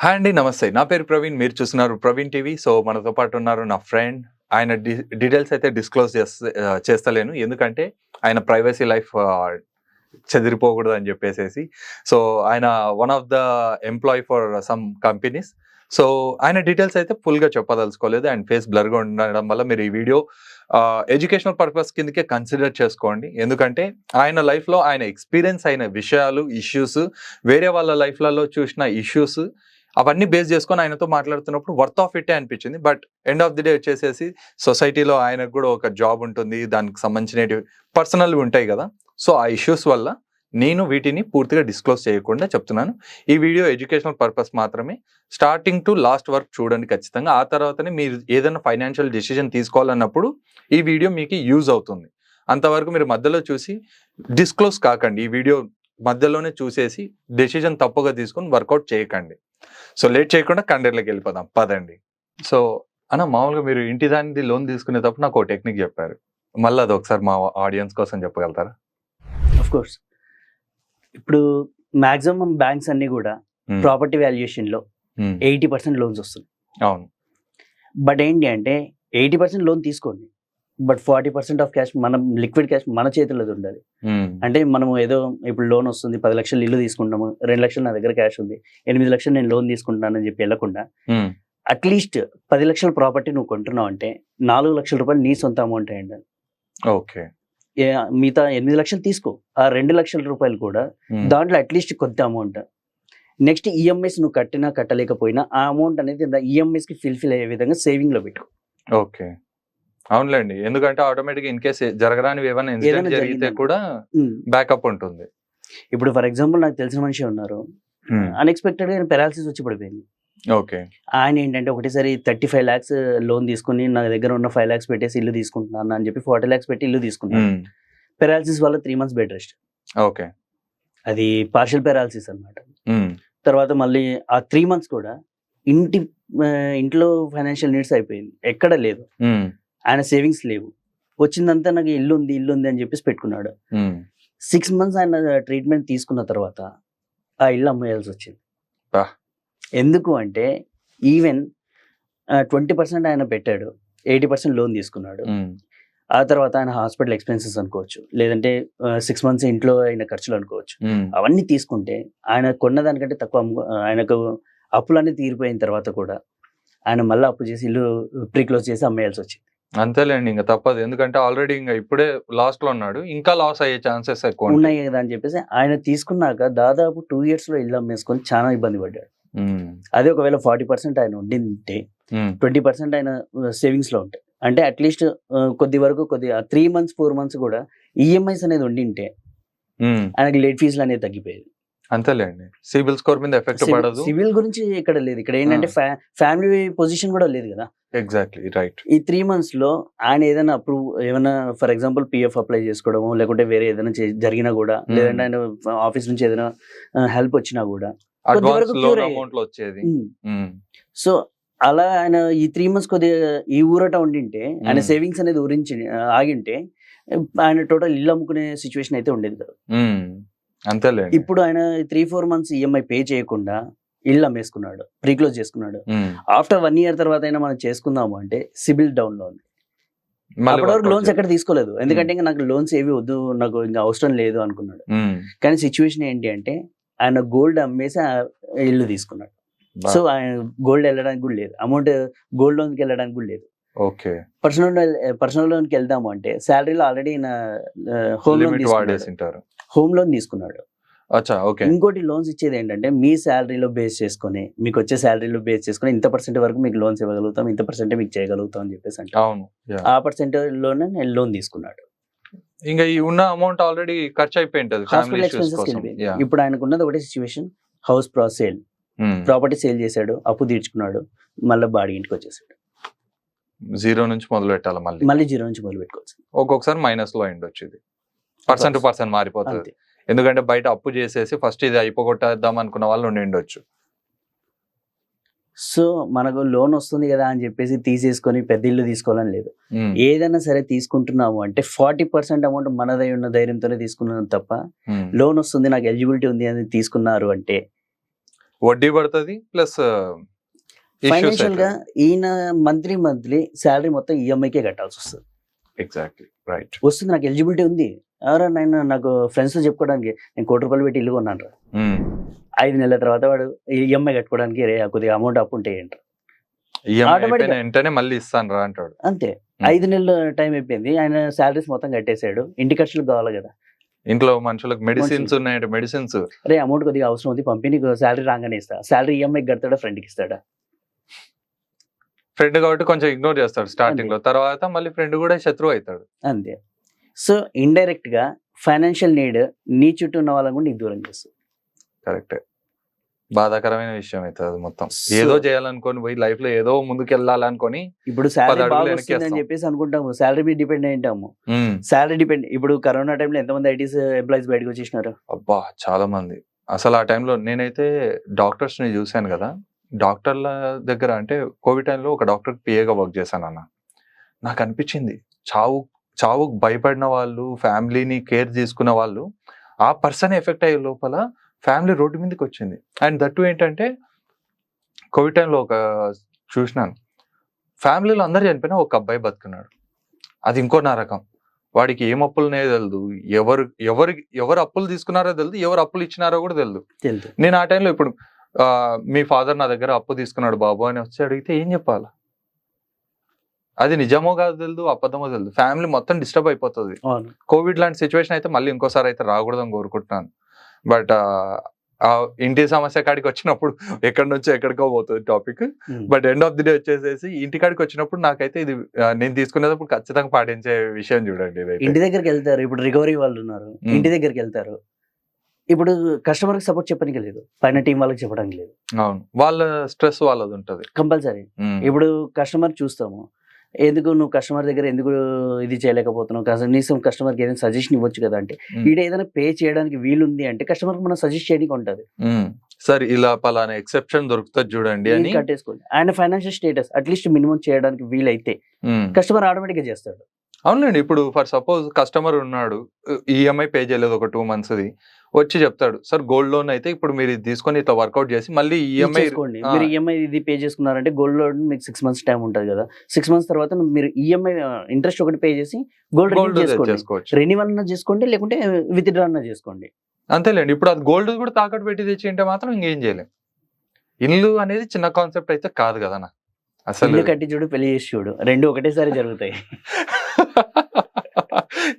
Hi అండి నమస్తే. నా పేరు ప్రవీణ్ మీరు చూస్తున్నారు ప్రవీణ్ టీవీ. సో మనతో పాటు ఉన్నారు నా ఫ్రెండ్. ఆయన డి- డీటెయిల్స్ అయితే డిస్క్లోజ్ చేస్తే చేస్తలేను. ఎందుకంటే ఆయన ప్రైవసీ లైఫ్ చెదిరిపోకూడదు అని చెప్పేసేసి. సో ఆయన one of the employee for some companies. So ఆయన డీటెయిల్స్ అయితే ఫుల్గా చెప్పదలుచుకోలేదు. అండ్ ఫేస్ బ్లర్గా ఉండడం వల్ల మీరు ఈ వీడియో ఎడ్యుకేషనల్ పర్పస్ కిందకే కన్సిడర్ చేసుకోండి. ఎందుకంటే ఆయన లైఫ్లో ఆయన ఎక్స్పీరియన్స్ అయిన విషయాలు ఇష్యూస్ వేరే వాళ్ళ లైఫ్లలో చూసిన ఇష్యూస్ అవన్నీ బేస్ చేసుకొని ఆయనతో మాట్లాడుతున్నప్పుడు వర్త్ ఆఫ్ ఇటే అనిపించింది. But end of the day వచ్చేసేసి సొసైటీలో ఆయనకు కూడా ఒక జాబ్ ఉంటుంది. దానికి సంబంధించిన పర్సనల్ ఉంటాయి కదా. సో ఆ ఇష్యూస్ వల్ల నేను వీటిని పూర్తిగా డిస్క్లోజ్ చేయకుండా చెప్తున్నాను. ఈ వీడియో ఎడ్యుకేషనల్ పర్పస్ మాత్రమే. స్టార్టింగ్ టు లాస్ట్ వర్క్ చూడండి ఖచ్చితంగా. ఆ తర్వాతనే మీరు ఏదైనా ఫైనాన్షియల్ డెసిషన్ తీసుకోవాలన్నప్పుడు ఈ వీడియో మీకు యూజ్ అవుతుంది. అంతవరకు మీరు మధ్యలో చూసి డిస్క్లోజ్ కాకండి. ఈ వీడియో మధ్యలోనే చూసేసి డెసిషన్ తప్పుగా తీసుకొని వర్కౌట్ చేయకండి. సో లేట్ చేయకుండా కండెర్లోకి వెళ్ళిపోదాం. పదండి. సో అన్న మామూలుగా మీరు ఇంటి దానిది లోన్ తీసుకునేటప్పుడు నాకు ఒక టెక్నిక్ చెప్పారు. మళ్ళీ అది ఒకసారి మా ఆడియన్స్ కోసం చెప్పగలుగుతారా? ఆఫ్ కోర్స్ ఇప్పుడు మాక్సిమం బ్యాంక్స్ అన్ని కూడా. ప్రాపర్టీ వాల్యుయేషన్లో Hmm. ఎయిటీ పర్సెంట్ లోన్స్ వస్తుంది అవును. బట్ ఏంటి అంటే ఎయిటీ పర్సెంట్ లోన్ తీసుకోండి. But forty percent of cash మనం లిక్విడ్ క్యాష్ మన చేతిలో ఉండాలి. Hmm. అంటే మనం ఏదో ఇప్పుడు లోన్ వస్తుంది పది లక్షలు ఇల్లు తీసుకుంటాము రెండు లక్షలు నా దగ్గర క్యాష్ ఉంది ఎనిమిది లక్షలు నేను లోన్ తీసుకుంటానని చెప్పి వెళ్ళకుండా Hmm. అట్లీస్ట్ పది లక్షల ప్రాపర్టీ నువ్వు కొంటున్నావు అంటే నాలుగు లక్షల రూపాయలు నీ సొంత అమౌంట్ అయ్యండి ఓకే మిగతా ఎనిమిది లక్షలు తీసుకో. ఆ రెండు లక్షల రూపాయలు కూడా Hmm. దాంట్లో అట్లీస్ట్ కొద్ది అమౌంట్ నెక్స్ట్ ఈఎంఐస్ నువ్వు కట్టినా కట్టలేకపోయినా ఆ అమౌంట్ అనేది ఈఎంఐస్కి ఫిల్ఫిల్ అయ్యే విధంగా సేవింగ్లో పెట్టుకో. ఓకే అవునులేండి. ఎందుకంటే ఆటోమేటిక్ ఇన్ కేస్ జరగరానివి ఏమైనా ఇన్సిడెంట్ జరిగితే. కూడా బ్యాకప్ ఉంటుంది. ఇప్పుడు ఫర్ ఎగ్జాంపుల్ నాకు తెలిసిన మనిషి ఉన్నారు. అన్ఎక్స్పెక్టెడ్గా పెరాలసిస్ వచ్చి పడిపోయింది. ఓకే. ఆయన ఏంటంటే ఒకటేసారి థర్టీ ఫైవ్ ల్యాక్స్ లోన్ తీసుకుని నా దగ్గర ఉన్న ఫైవ్ ల్యాక్స్ పెట్టేసి ఇల్లు తీసుకుంటున్నాను అని చెప్పి ఫార్టీ ల్యాక్స్ పెట్టి ఇల్లు తీసుకున్నాను Hmm. పెరాలసిస్ వల్ల three months bed rest okay. అది పార్షల్ పెరాలసిస్ అన్నమాట. Hmm. తర్వాత మళ్ళీ ఆ త్రీ మంత్స్ కూడా ఇంటి ఆ, ఇంట్లో ఫైనాన్షియల్ నీడ్స్ అయిపోయింది. ఎక్కడ లేదు. ఆయన సేవింగ్స్ లేవు వచ్చిందంతా నాకు ఇల్లు ఉంది ఇల్లు ఉంది అని చెప్పేసి పెట్టుకున్నాడు. సిక్స్ మంత్స్ ఆయన ట్రీట్మెంట్ తీసుకున్న తర్వాత ఆ ఇల్లు అమ్మేయాల్సి వచ్చింది. ఎందుకు అంటే ఈవెన్ ట్వంటీ పర్సెంట్ ఆయన పెట్టాడు ఎయిటీ పర్సెంట్ లోన్ తీసుకున్నాడు. ఆ తర్వాత ఆయన హాస్పిటల్ ఎక్స్పెన్సెస్ అనుకోవచ్చు లేదంటే సిక్స్ మంత్స్ ఇంట్లో అయిన ఖర్చులు అనుకోవచ్చు. అవన్నీ తీసుకుంటే ఆయన కొన్న దానికంటే తక్కువ ఆయనకు అప్పులన్నీ తీరిపోయిన తర్వాత కూడా ఆయన మళ్ళీ అప్పు చేసి ఇల్లు ప్రీ క్లోజ్ చేసి అమ్మేయాల్సి వచ్చింది అంతేలేండి ఇంకా తప్పదు ఎందుకంటే ఆల్రెడీ ఇంకా ఇప్పుడే లాస్ట్లో ఉన్నాడు ఇంకా లాస్ అయ్యే ఛాన్సెస్ ఎక్కువ. ఉన్నాయి కదా అని చెప్పేసి ఆయన తీసుకున్నాక దాదాపు టూ ఇయర్స్లో ఇల్లు అమ్మేసుకొని చాలా ఇబ్బంది పడ్డాడు. అదే ఒకవేళ ఫార్టీ పర్సెంట్ ఆయన ఉండింటే. ట్వంటీ పర్సెంట్ ఆయన సేవింగ్స్లో ఉంటాయి అంటే అట్లీస్ట్ కొద్ది వరకు కొద్ది త్రీ మంత్స్ ఫోర్ మంత్స్ కూడా ఈఎంఐస్ అనేది ఉండింటే. ఆయనకి లేట్ ఫీజులు అనేది తగ్గిపోయేది అంతేలేండి. సిబిల్ స్కోర్ మీద ఎఫెక్ట్ పడదు. సివిల్ గురించి ఇక్కడ లేదు. ఇక్కడ ఏంటంటే ఫ్యామిలీ పొజిషన్ కూడా లేదు కదా. ఎగ్జాక్ట్లీ. రైట్. ఈ త్రీ మంత్స్లో ఆయన ఏదైనా అప్రూవ్ ఏమైనా ఫర్ ఎగ్జాంపుల్ పిఎఫ్ అప్లై చేసుకోవడము లేకుంటే వేరే ఏదైనా జరిగినా కూడా. లేదంటే ఆయన ఆఫీస్ నుంచి ఏదైనా హెల్ప్ వచ్చినా కూడా వచ్చేది. సో అలా ఆయన ఈ త్రీ మంత్స్ కొద్దిగా ఈ ఊరట ఉండింటే ఆయన. సేవింగ్స్ అనేది ఊరించి ఆగింటే ఆయన టోటల్ ఇల్లు అమ్ముకునే సిచ్యువేషన్ అయితే ఉండేది కాదు. అంతేలేండి. ఇప్పుడు ఆయన three four months EMI pay చేయకుండా ఇల్లు అమ్మేసుకున్నాడు ప్రీక్లోజ్ చేసుకున్నాడు. ఆఫ్టర్ వన్ ఇయర్ తర్వాత అయినా మనం చేసుకుందాము అంటే సిబిల్ డౌన్లో ఉంది అప్పటి వరకు లోన్స్ ఎక్కడ తీసుకోలేదు. ఎందుకంటే ఇంకా నాకు లోన్స్ ఏవి వద్దు నాకు ఇంకా అవసరం లేదు అనుకున్నాడు. కానీ సిచ్యువేషన్ ఏంటి అంటే ఆయన గోల్డ్ అమ్మేసి ఇల్లు తీసుకున్నాడు. సో ఆయన గోల్డ్ వెళ్ళడానికి కూడా లేదు. అమౌంట్ గోల్డ్ లోన్కి వెళ్ళడానికి కూడా లేదు. ఓకే. పర్సనల్ పర్సనల్ లోన్కి వెళ్దాము అంటే శాలరీలో already home loan home loan తీసుకున్నాడు. అచ్చా ఓకే. ఇంకోటి లోన్స్ ఇచ్చేది ఏంటంటే మీ శాలరీలో బేస్ చేసుకొని మీకు వచ్చే శాలరీలో బేస్ చేసుకొని ఇంత పర్సెంట్ వరకు మీకు లోన్స్ ఇవ్వగలుగుతాం ఇంత పర్సెంట్ మీకు చేయగలుగుతాం అని చెప్పేసి అంటే అవును. ఆ పర్సెంట్లోనే నేను లోన్ తీసుకున్నాడు. ఇంకా ఈ ఉన్న అమౌంట్ ఆల్రెడీ ఖర్చు అయిపోయి ఉంటది హాస్పిటల్ ఎక్స్పెన్సెస్. ఇప్పుడు ఆయనకు ఉన్నది ఒకటే సిచ్యువేషన్ హౌస్ ప్రా సేల్ Hmm. ప్రాపర్టీ సేల్ చేశాడు అప్పు తీర్చుకున్నాడు మళ్ళీ బాడీ ఇంటికి వచ్చేసాడు. జీరో నుంచి మొదలు పెట్టాలి మళ్ళీ. మళ్ళీ జీరో నుంచి మొదలు పెట్టుకోవచ్చు ఒక్కొక్కసారి మైనస్లో ఉండొచ్చు ఇది పర్సన్ టు పర్సన్ మారిపోతుంది. ఎందుకంటే బయట అప్పు చేసేసి ఫస్ట్ ఇది అయిపోగొట్టేద్దాం అనుకున్న వాళ్ళు ఉండి ఉండొచ్చు. సో మనకు లోన్ వస్తుంది కదా అని చెప్పేసి తీసేసుకొని పెద్ద ఇల్లు తీసుకోవాలని లేదు. ఏదైనా సరే తీసుకుంటున్నాము అంటే ఫార్టీ పర్సెంట్ అమౌంట్ మనదై ఉన్న ధైర్యంతోనే తీసుకున్నాను తప్ప. లోన్ వస్తుంది నాకు ఎలిజిబిలిటీ ఉంది అని తీసుకున్నారు అంటే వడ్డీ పడుతుంది ప్లస్ ఫైనాన్షియల్గా ఈయన మంత్లీ మంత్లీ శాలరీ మొత్తం E ఈఎంఐకే కట్టాల్సి వస్తుంది. ఎగ్జాక్ట్లీ రైట్ వస్తుంది నాకు ఎలిజిబిలిటీ ఉంది. ఎవరన్నా నేను నాకు ఫ్రెండ్స్ చెప్పుకోవడానికి నేను కోటి రూపాయలు పెట్టి ఇల్లు కొన్నాను రా. ఐదు నెలల తర్వాత వాడు ఈఎంఐ కట్టుకోవడానికి రే కొద్దిగా అమౌంట్ అప్పు ఉంటే ఏంటి Automatic గా- వెంటనే మళ్ళీ ఇస్తాను రా అంటాడు. అంతే. Hmm. ఐదు నెలల టైం అయిపోయింది. ఆయన శాలరీస్ మొత్తం కట్టేశాడు. ఇంటి ఖర్చులు కావాలి కదా. ఇంట్లో మనుషులకు మెడిసిన్స్ ఉన్నాయంటే మెడిసిన్స్ రే అమౌంట్ కొద్దిగా అవసరం ఉంది. పంపి నీకు శాలరీ రాగానే ఇస్తా. శాలరీ ఈఎంఐ కడతాడా ఫ్రెండ్కి ఇస్తాడా? ఫ్రెండ్ కాబట్టి కొంచెం ఇగ్నోర్ చేస్తాడు స్టార్టింగ్లో తర్వాత మళ్ళీ ఫ్రెండ్ కూడా శత్రువు అవుతాడు. అంతే. సో ఇండైరెక్ట్గా ఫైనాన్షియల్ నీడ్ నీ చుట్టూ ఉన్న వాళ్ళని కూడా నీకు దూరం చేస్తుంది. కరెక్ట్. బాధాకరమైన విషయం అవుతుంది అది మొత్తం. ఏదో చేయాలనుకొని పోయి లైఫ్లో ఏదో ముందుకు వెళ్ళాలనుకొని ఇప్పుడు శాలరీ అని. చెప్పేసి అనుకుంటాము. శాలరీ మీద డిపెండ్ అయి ఉంటాము ఉమ్, శాలరీ డిపెండ్ ఇప్పుడు కరోనా టైంలో ఎంతమంది ఐటీస్ ఎంప్లాయీస్ బయటకు వచ్చేసినారు? అబ్బా! చాలా మంది. అసలు ఆ టైంలో నేనైతే డాక్టర్స్ని చూశాను కదా. డాక్టర్ల దగ్గర అంటే కోవిడ్ టైంలో ఒక డాక్టర్ పిఏగా వర్క్ చేశాను అన్న. నాకు అనిపించింది చావు చావుకు భయపడిన వాళ్ళు ఫ్యామిలీని కేర్ తీసుకున్న వాళ్ళు ఆ పర్సన్ ఎఫెక్ట్ అయ్యే లోపల ఫ్యామిలీ రోడ్డు మీదకి వచ్చింది. అండ్ దట్టు ఏంటంటే కోవిడ్ టైంలో ఒక చూసినాను. ఫ్యామిలీలో అందరు చనిపోయినా ఒక అబ్బాయి బతుకున్నాడు. అది ఇంకో నరకం వాడికి ఏం అప్పులునే తెలియదు ఎవరు ఎవరు ఎవరు అప్పులు తీసుకున్నారో తెలియదు ఎవరు అప్పులు ఇచ్చినారో కూడా తెలియదు నేను ఆ టైంలో ఇప్పుడు మీ ఫాదర్ నా దగ్గర అప్పు తీసుకున్నాడు బాబు అని వచ్చి అడిగితే ఏం చెప్పాలి? అది నిజమో కాదు తెలియదు అబద్ధమో తెలియదు ఫ్యామిలీ మొత్తం డిస్టర్బ్ అయిపోతుంది. కోవిడ్ లాంటి సిచ్యువేషన్ అయితే మళ్ళీ ఇంకోసారి అయితే రాకూడదని కోరుకుంటున్నాను. బట్ ఆ ఇంటి సమస్య కాడికి వచ్చినప్పుడు ఎక్కడి నుంచో ఎక్కడికో పోతుంది topic. But end of the day వచ్చేసేసి ఇంటి కాడికి వచ్చినప్పుడు నాకైతే ఇది నేను తీసుకునేటప్పుడు ఖచ్చితంగా పాటించే విషయం చూడండి ఇంటి దగ్గరికి వెళ్తారు. ఇప్పుడు రికవరీ వాళ్ళు ఉన్నారు. ఇంటి దగ్గరికి వెళ్తారు. ఇప్పుడు కస్టమర్కి సపోర్ట్ చెప్పడానికి లేదు. పైన టీం వాళ్ళకి చెప్పడానికి లేదు. అవును. వాళ్ళ స్ట్రెస్ వాళ్ళది ఉంటది. కంపల్సరీ. ఇప్పుడు కస్టమర్ చూస్తాము. ఎందుకు నువ్వు కస్టమర్ దగ్గర ఎందుకు ఇది చేయలేకపోతున్నావు? కనీసం కస్టమర్కి ఏదైనా సజెషన్ ఇవ్వచ్చు కదా అంటే. ఈడ ఏదైనా పే చేయడానికి వీలుంది అంటే కస్టమర్కి మనం సజెస్ట్ చేయడానికి ఉంటుంది. సరే ఇలా పలానా ఎక్సెప్షన్ దొరుకుతుంది చూడండి అని. కట్టేసుకోండి. ఆయన ఫైనాన్షియల్ స్టేటస్ అట్లీస్ట్ మినిమం చేయడానికి వీలైతే. కస్టమర్ ఆటోమేటిక్గా చేస్తాడు. అవునండి ఇప్పుడు ఫర్ సపోజ్ కస్టమర్ ఉన్నాడు ఈఎంఐ పే చేయలేదు ఒక టూ మంత్స్ది వచ్చి చెప్తాడు సార్ గోల్డ్ లోన్ అయితే ఇప్పుడు మీరు ఇది తీసుకొని ఇట్లా వర్కౌట్ చేసి మళ్ళీ ఈఎంఐ చేసుకోండి. మీరు ఈఎంఐ ఇది పే చేసుకున్నారంటే గోల్డ్ లోన్ మీకు సిక్స్ మంత్స్ టైం ఉంటుంది కదా. సిక్స్ మంత్స్ తర్వాత మీరు ఈఎంఐ ఇంట్రెస్ట్ ఒకటి పే చేసి గోల్డ్ గోల్డ్ చేసుకోవచ్చు. రెన్యువల్ అన్న చేసుకోండి లేకుంటే విత్ డ్రా అన్న చేసుకోండి. అంతేలేండి. ఇప్పుడు అది గోల్డ్ కూడా తాకట్టు పెట్టి తెచ్చి ఉంటే మాత్రం ఇంకేం చేయలేం. ఇల్లు అనేది చిన్న కాన్సెప్ట్ అయితే కాదు కదా అసలు ఇల్లు కట్టి చూడు పెళ్ళి చేసి చూడు. రెండు ఒకటేసారి జరుగుతాయి.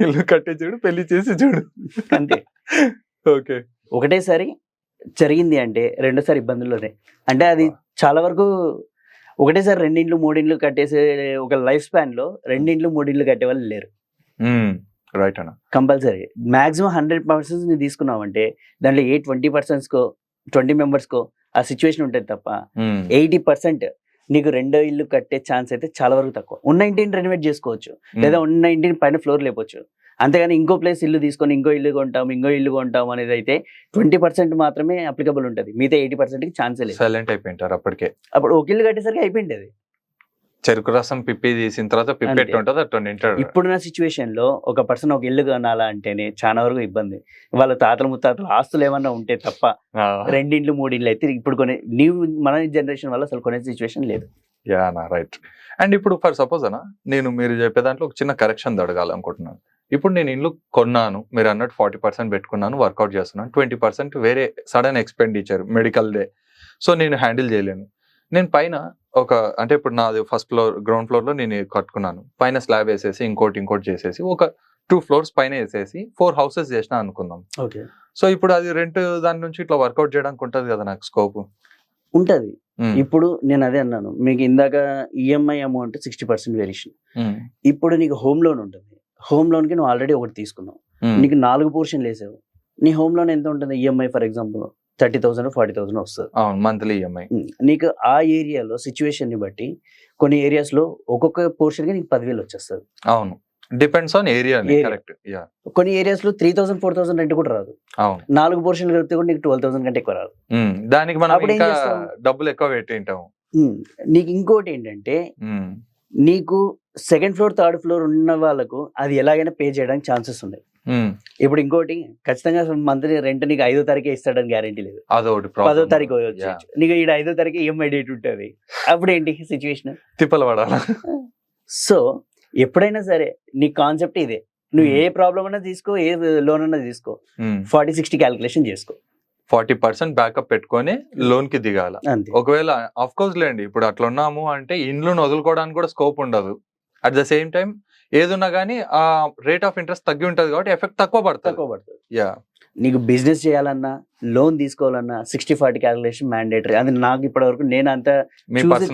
ఇల్లు కట్టి చూడు పెళ్ళి చేసి చూడు. అంతే. ఓకే. ఒకటేసారి జరిగింది అంటే రెండోసారి ఇబ్బందుల్లోనే. అంటే అది చాలా వరకు ఒకటేసారి రెండిండ్లు మూడిండ్లు కట్టేసే ఒక లైఫ్ స్పాన్లో రెండిండ్లు మూడిండ్లు కట్టే వాళ్ళు లేరు. రైట్ అన్న. కంపల్సరీ. మాక్సిమం హండ్రెడ్ పర్సెంట్స్ని తీసుకున్నామంటే దాంట్లో ఏ ట్వంటీ పర్సెంట్స్ కో ట్వంటీ మెంబర్స్ కో ఆ సిచ్యువేషన్ ఉంటుంది తప్ప. ఎయిటీ పర్సెంట్ నీకు రెండో ఇల్లు కట్టే ఛాన్స్ అయితే చాలా వరకు తక్కువ. ఉన్న ఇంటిని రెనోవేట్ చేసుకోవచ్చు. లేదా ఉన్న ఇంటిని పైన ఫ్లోర్ లేపొచ్చు. అంతేగాని ఇంకో ప్లేస్ ఇల్లు తీసుకొని ఇంకో ఇల్లు కొంటాం ఇంకో ఇల్లు కొంటాం అనేది అయితే ట్వంటీ పర్సెంట్ మాత్రమే అప్లికబుల్ ఉంటుంది. మిగతా ఎయిటీ పర్సెంట్కి ఛాన్సే లేదు. సైలెంట్ అయిపోయింటారు అప్పటికే. అప్పుడు ఒక ఇల్లు కట్టేసరికి అయిపోయింది చెరుకు రసం పిప్పి తీసిన తర్వాత పిప్పి ఉంటుంది అట్టు నింటాడు. ఇప్పుడున్న సిచ్యువేషన్లో ఒక పర్సన్ ఒక ఇల్లు కొనాలా అంటేనే చాలా వరకు ఇబ్బంది. వాళ్ళ తాతల ముత్తాతలు ఆస్తులు ఏమన్నా ఉంటే తప్ప రెండిండ్లు మూడిండ్లు అయితే ఇప్పుడు కొనే నీవు మన జనరేషన్ వల్ల అసలు కొనే సిచ్యువేషన్ లేదు. యా నా రైట్. అండ్ ఇప్పుడు ఫర్ సపోజ్ అన్న నేను మీరు చెప్పే దాంట్లో ఒక చిన్న కరెక్షన్ అడగాలనుకుంటున్నాను ఇప్పుడు నేను ఇల్లు కొన్నాను మీరు అన్నట్టు ఫార్టీ పర్సెంట్ పెట్టుకున్నాను వర్కౌట్ చేస్తున్నాను ట్వంటీ పర్సెంట్ వేరే sudden expenditure medical day so నేను హ్యాండిల్ చేయలేను. నేను పైన ఒక అంటే ఇప్పుడు నాది ఫస్ట్ ఫ్లోర్ గ్రౌండ్ ఫ్లోర్లో నేను కట్టుకున్నాను. పైన స్లాబ్ వేసేసి ఇంకోటి ఇంకోటి చేసేసి ఒక టూ ఫ్లోర్స్ పైన వేసేసి ఫోర్ హౌసెస్ చేసిన అనుకుందాం. ఓకే. సో ఇప్పుడు అది రెంట్ దాని నుంచి ఇట్లా వర్కౌట్ చేయడానికి ఉంటది కదా నాకు స్కోప్ ఉంటది. ఇప్పుడు నేను అదే అన్నాను మీకు ఇందాక EMI amount sixty percent variation ఇప్పుడు నీకు హోమ్ లోన్ ఉంటుంది. హోమ్ లోన్కి నువ్వు ఆల్రెడీ ఒకటి తీసుకున్నావు. నీకు నాలుగు పోర్షన్ వేసావు. నీ హోమ్ లోన్ ఎంత ఉంటుంది? EMI for example thirty thousand forty thousand వస్తుంది. అవును మంత్లీ ఈఎంఐ ఉమ్, నీకు ఆ ఏరియాలో సిచ్యువేషన్ని బట్టి కొన్ని ఏరియాస్లో ఒక్కొక్క పోర్షన్కి నీకు పదివేలు వచ్చేస్తుంది. అవును. Depends on area. కరెక్ట్ కొన్ని ఏరియాస్లో three thousand four thousand rent కూడా రాదు. అవును. నాలుగు పోర్షన్లు కలిపితే కూడా నీకు ట్వెల్వ్ థౌసండ్ కంటే ఎక్కువ రాదు. దానికి మనం ఇంకా? డబ్బులు ఎక్కువ పెట్టింటాము. ఉమ్, నీకు ఇంకోటి ఏంటంటే నీకు సెకండ్ ఫ్లోర్ థర్డ్ ఫ్లోర్ ఉన్న వాళ్ళకు అది ఎలాగైనా పే చేయడానికి ఛాన్సెస్ ఉన్నాయి. ఇప్పుడు ఇంకోటి ఖచ్చితంగా మంత్లీ రెంట్ నీకు ఐదో తారీఖే ఇస్తాడని గ్యారంటీ లేదు. అదొకటి పదో. తారీఖు. వచ్చేయచ్చు నీకు ఈడ ఐదో తారీఖు ఈఎంఐ డేట్ ఉంటుంది. అప్పుడు ఏంటి సిచ్యువేషన్ తిప్పలు పడాలా? సో ఎప్పుడైనా సరే నీ కాన్సెప్ట్ ఇదే. నువ్వు ఏ ప్రాబ్లం అన్నా తీసుకో ఏ లోన్ అన్నా తీసుకో. ఫార్టీ సిక్స్టీ క్యాలిక్యులేషన్ చేసుకో. ఫార్టీ పర్సెంట్ బ్యాకప్ పెట్టుకొని లోన్కి దిగాల? ఒకవేళ ఆఫ్ కోర్స్ లేండి ఇప్పుడు అట్లా ఉన్నాము అంటే ఇండ్లను వదులుకోవడానికి కూడా స్కోప్ ఉండదు. అట్ ద సేమ్ టైం ఏదున్నా కానీ ఆ రేట్ ఆఫ్ ఇంట్రెస్ట్ తగ్గి ఉంటది కాబట్టి ఎఫెక్ట్ తక్కువ పడుతుంది. తక్కువ పడుతుంది. యా నీకు బిజినెస్ చేయాలన్నా లోన్ తీసుకోవాలన్నా సిక్స్టీ ఫార్టీ క్యాలిక్యులేషన్ మ్యాండేటరీ అది నాకు ఇప్పటి వరకు నేను అంత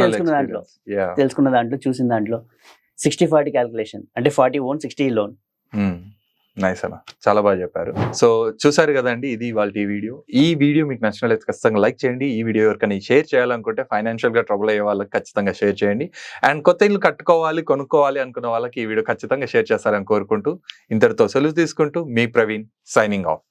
తెలుసుకున్న దాంట్లో. తెలుసుకున్న దాంట్లో చూసిన దాంట్లో సిక్స్టీ ఫార్టీ క్యాలిక్యులేషన్ అంటే forty own sixty loan nice అన్న. చాలా బాగా చెప్పారు. సో చూసారు కదండి ఇది వాళ్ళ ఈ వీడియో. ఈ వీడియో మీకు నచ్చినట్లయితే ఖచ్చితంగా లైక్ చేయండి. ఈ వీడియో ఎవరికైనా షేర్ చేయాలనుకుంటే ఫైనాన్షియల్గా ట్రబుల్ అయ్యే వాళ్ళకి ఖచ్చితంగా షేర్ చేయండి. అండ్ కొత్త ఇల్లు కట్టుకోవాలి కొనుక్కోవాలి అనుకున్న వాళ్ళకి ఈ వీడియో ఖచ్చితంగా షేర్ చేస్తారని కోరుకుంటూ ఇంతటితో సెలవు తీసుకుంటూ మీ ప్రవీణ్ సైనింగ్ ఆఫ్.